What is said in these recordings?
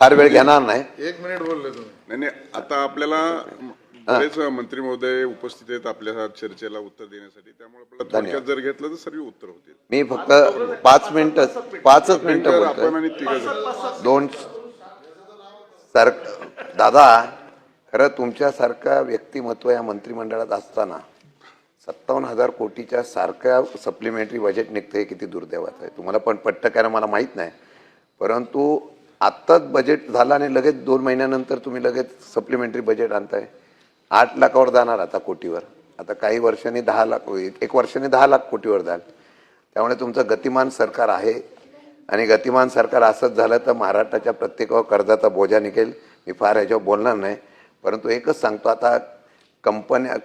फार वेळ घेणार नाही. एक मिनिट बोलले तुम्ही. नाही नाही आता आपल्याला बरेच मंत्री महोदय उपस्थित आहेत आपल्या चर्चेला उत्तर देण्यासाठी. त्यामुळे आपल्याला थोडक्यात जर घेतलं तर सर्व उत्तर होतील. मी फक्त पाच मिनिटं पाचच मिनिटं तर बोलतोय. आपण आणि तिघ दोन सर दादा खरं तुमच्यासारखा व्यक्तिमत्व या मंत्रिमंडळात असताना सत्तावन्न हजार कोटीच्या सारख्या सप्लिमेंटरी बजेट निघतं हे किती दुर्दैवाचं आहे. तुम्हाला पण पट्ट कारण मला माहीत नाही. परंतु आत्ताच बजेट झालं आणि लगेच दोन महिन्यानंतर तुम्ही लगेच सप्लिमेंटरी बजेट आणताय. आठ लाखावर जाणार आता कोटीवर. आता काही वर्षांनी दहा लाख एक वर्षाने दहा लाख कोटीवर जाल त्यामुळे तुमचं गतिमान सरकार आहे. आणि गतिमान सरकार असंच झालं तर महाराष्ट्राच्या प्रत्येकावर कर्जाचा बोजा निघेल. मी फार याच्यावर बोलणार नाही. परंतु एकच सांगतो आता कंपन्या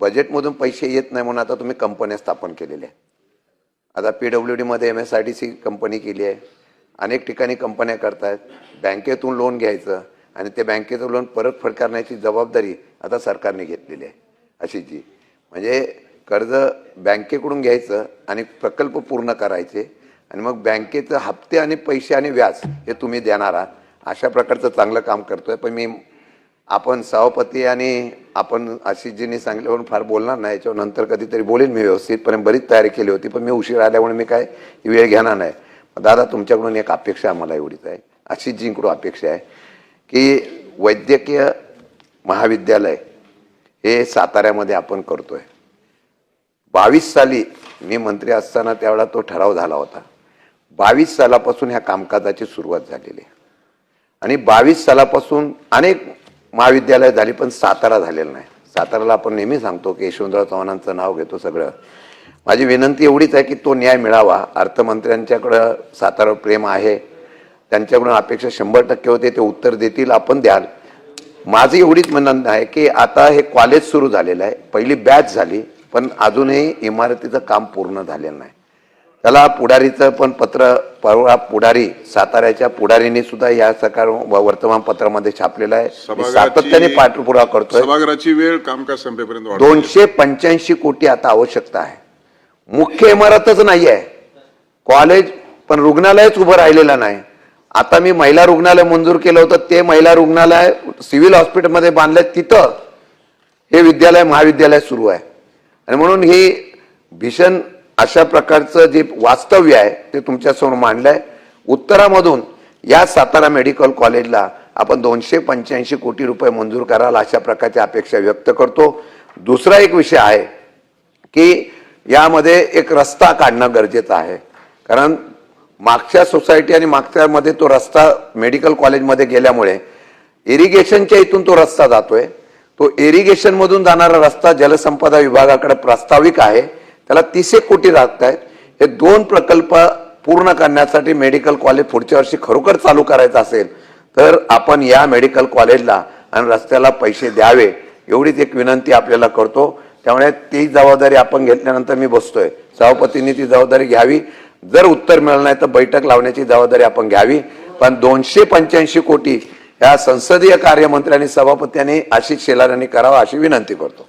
बजेटमधून पैसे येत नाही म्हणून आता तुम्ही कंपन्या स्थापन केलेल्या आहेत. आता पी डब्ल्यू डीमध्ये M S I D C company केली आहे. अनेक ठिकाणी कंपन्या करतायत. बँकेतून लोन घ्यायचं आणि ते बँकेचं लोन परतफेड करण्याची जबाबदारी आता सरकारने घेतलेली आहे. अशी जी. म्हणजे कर्ज बँकेकडून घ्यायचं आणि प्रकल्प पूर्ण करायचे आणि मग बँकेचं हप्ते आणि पैसे आणि व्याज हे तुम्ही देणार आहात. अशा प्रकारचं चांगलं काम करतोय. पण मी आपण सभापती आणि आपण आशिषजींनी सांगितल्यावरून फार बोलणार नाही. याच्यावर नंतर कधीतरी बोलेन मी व्यवस्थितपणे. बरीच तयारी केली होती पण मी उशीर आल्यामुळे मी काय वेळ घेणार नाही. दादा तुमच्याकडून एक अपेक्षा आम्हाला एवढीच आहे आशिषजींकडून अपेक्षा आहे की वैद्यकीय महाविद्यालय हे साताऱ्यामध्ये आपण करतोय. बावीस साली मी मंत्री असताना त्यावेळा तो ठराव झाला होता. बावीस सालापासून ह्या कामकाजाची सुरुवात झालेली आहे. आणि बावीस सालापासून अनेक महाविद्यालय झाली पण सातारा झालेलं नाही. साताराला आपण नेहमी सांगतो की यशवंतराव चव्हाणांचं नाव घेतो सगळं. माझी विनंती एवढीच आहे की तो न्याय मिळावा. अर्थमंत्र्यांच्याकडं सातारा प्रेम आहे. त्यांच्याकडून अपेक्षा शंभर टक्के होते ते उत्तर देतील आपण द्याल. माझी एवढीच म्हणणं आहे की आता हे कॉलेज सुरू झालेलं आहे. पहिली बॅच झाली पण अजूनही इमारतीचं काम पूर्ण झालेलं नाही. त्याला पुढारीचं पण पत्र परवा पुढारी साताऱ्याच्या पुढारीने सुद्धा या सकाळ वर्तमानपत्रामध्ये छापलेलं आहे. सातत्याने पाठपुरावा करतोय. सभागृहाची वेळ कामकाज संपेपर्यंत वाढवली. दोनशे पंच्याऐंशी कोटी आता आवश्यकता आहे. मुख्य इमारतच नाही आहे कॉलेज पण रुग्णालयच उभं राहिलेलं नाही. आता मी महिला रुग्णालय मंजूर केलं होतं ते महिला रुग्णालय सिव्हिल हॉस्पिटलमध्ये बांधलंय तिथं हे विद्यालय महाविद्यालय सुरू आहे. आणि म्हणून ही भीषण अशा प्रकारचं जे वास्तव्य आहे ते तुमच्यासमोर मांडलं आहे उत्तरामधून या सातारा मेडिकल कॉलेजला आपण दोनशे पंच्याऐंशी कोटी रुपये मंजूर कराल अशा प्रकारची अपेक्षा व्यक्त करतो. दुसरा एक विषय आहे की यामध्ये एक रस्ता काढणं गरजेचं आहे. कारण मागच्या सोसायटी आणि मागच्यामध्ये तो रस्ता मेडिकल कॉलेजमध्ये गेल्यामुळे इरिगेशनच्या इथून तो रस्ता जातोय. तो इरिगेशनमधून जाणारा रस्ता जलसंपदा विभागाकडे प्रस्ताविक आहे. त्याला तीस एक कोटी लागत आहेत. हे दोन प्रकल्प पूर्ण करण्यासाठी मेडिकल कॉलेज पुढच्या वर्षी खरोखर चालू करायचं असेल तर आपण या मेडिकल कॉलेजला आणि रस्त्याला पैसे द्यावे एवढीच एक विनंती आपल्याला करतो. त्यामुळे ती जबाबदारी आपण घेतल्यानंतर मी बसतोय. सभापतींनी ती जबाबदारी घ्यावी. जर उत्तर मिळालं नाही तर बैठक लावण्याची जबाबदारी आपण घ्यावी. पण दोनशे पंच्याऐंशी कोटी या संसदीय कार्यमंत्री आणि सभापत्यांनी आशिष शेलार यांनी करावा अशी विनंती करतो.